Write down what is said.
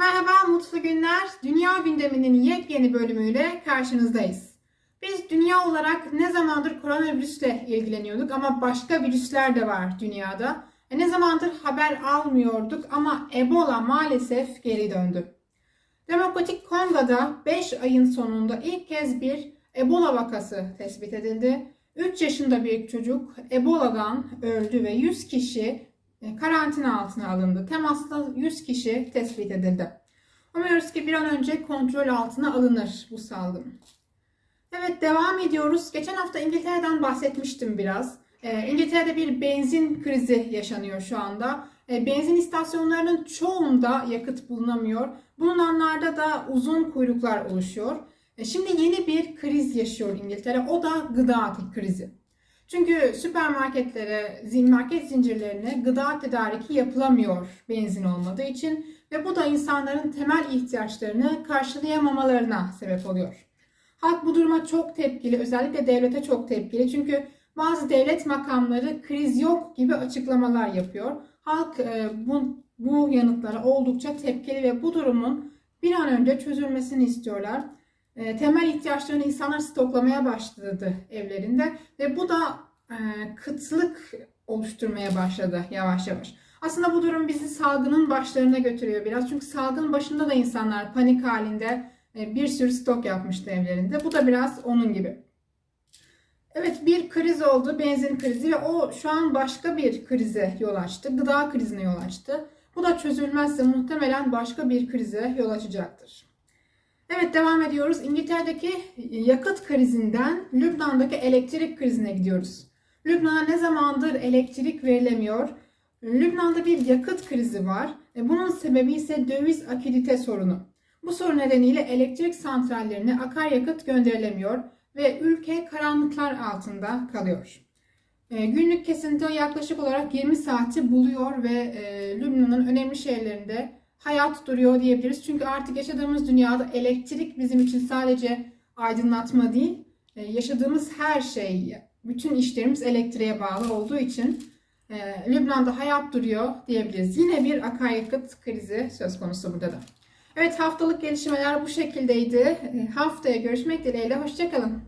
Merhaba, mutlu günler. Dünya gündeminin yepyeni bölümüyle karşınızdayız. Biz dünya olarak ne zamandır koronavirüsle ilgileniyorduk ama başka virüsler de var dünyada. E ne zamandır haber almıyorduk ama Ebola maalesef geri döndü. Demokratik Kongo'da 5 ayın sonunda ilk kez bir Ebola vakası tespit edildi. 3 yaşında bir çocuk Ebola'dan öldü ve 100 kişi karantina altına alındı. Temasla 100 kişi tespit edildi. Umuyoruz ki bir an önce kontrol altına alınır bu salgın. Evet devam ediyoruz. Geçen hafta İngiltere'den bahsetmiştim biraz. Ee, İngiltere'de bir benzin krizi yaşanıyor şu anda. Ee, benzin istasyonlarının çoğunda yakıt bulunamıyor. Bulunanlarda da uzun kuyruklar oluşuyor. Ee, şimdi yeni bir kriz yaşıyor İngiltere. O da gıda krizi. Çünkü süpermarketlere, market zincirlerine gıda tedariki yapılamıyor benzin olmadığı için ve bu da insanların temel ihtiyaçlarını karşılayamamalarına sebep oluyor. Halk bu duruma çok tepkili, özellikle devlete çok tepkili. Çünkü bazı devlet makamları kriz yok gibi açıklamalar yapıyor. Halk e, bu, bu yanıtlara oldukça tepkili ve bu durumun bir an önce çözülmesini istiyorlar. E, temel ihtiyaçlarını insanlar stoklamaya başladı evlerinde ve bu da kıtlık oluşturmaya başladı yavaş yavaş. Aslında bu durum bizi salgının başlarına götürüyor biraz. Çünkü salgın başında da insanlar panik halinde e, bir sürü stok yapmıştı evlerinde. Bu da biraz onun gibi. Evet bir kriz oldu, benzin krizi ve o şu an başka bir krize yol açtı. Gıda krizine yol açtı. Bu da çözülmezse muhtemelen başka bir krize yol açacaktır. Evet devam ediyoruz. İngiltere'deki yakıt krizinden Lübnan'daki elektrik krizine gidiyoruz. Lübnan'a ne zamandır elektrik verilemiyor? Lübnan'da bir yakıt krizi var. Bunun sebebi ise döviz akidite sorunu. Bu sorun nedeniyle elektrik santrallerine akaryakıt gönderilemiyor ve ülke karanlıklar altında kalıyor. E, Günlük kesinti yaklaşık olarak 20 saati buluyor ve e, Lübnan'ın önemli şehirlerinde hayat duruyor diyebiliriz. Çünkü artık yaşadığımız dünyada elektrik bizim için sadece aydınlatma değil, e, yaşadığımız her şey, bütün işlerimiz elektriğe bağlı olduğu için e, Lübnan'da hayat duruyor diyebiliriz. Yine bir akaryakıt krizi söz konusu burada da. Evet haftalık gelişmeler bu şekildeydi. E, Haftaya görüşmek dileğiyle. Hoşçakalın.